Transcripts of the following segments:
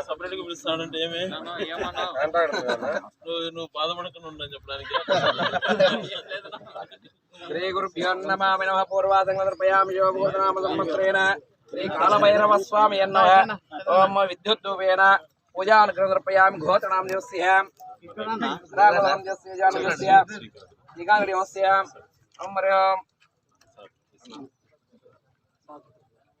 సపరేట్గా పిలుస్తానంటే ఏమి నువ్వు నువ్వు బాధపడకుండా ఉండని చెప్పడానికి శ్రీ గురుభ్యో నమామి నమ పూర్వాసంగర్పయామి యోగోదనామ సంవత్సరేణ శ్రీ కాలభైరవ స్వామి ఎన్నో ఓం విద్యుద్దూపేన పూజానుగ్రహర్పయామి ఘోతనాం దివస్య రాఘవం దివస్య జాను దివస్య దివస్య ఓం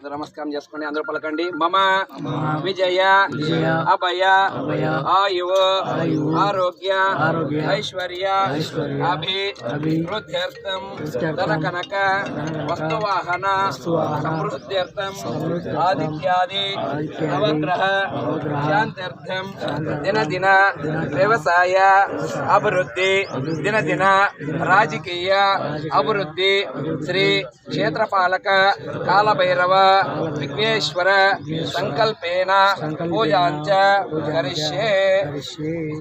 అందరూ నమస్కారం చేసుకోండి అందరూ పలకండి. మమ విజయ అభయ ఆయువు ఆరోగ్య ఐశ్వర్య అభి వృద్ధ్యర్థం ధన కనక వస్తువాహన సమృద్ధ్యర్థం ఆదిత్యాది నవగ్రహ శాంత్యర్థం దినదిన వ్యవసాయ అభివృద్ధి దినదిన రాజకీయ అభివృద్ధి శ్రీ క్షేత్రపాలక కాలభైరవ विघ्नेश्वर संकल्पेन पूजाञ्च करिष्ये।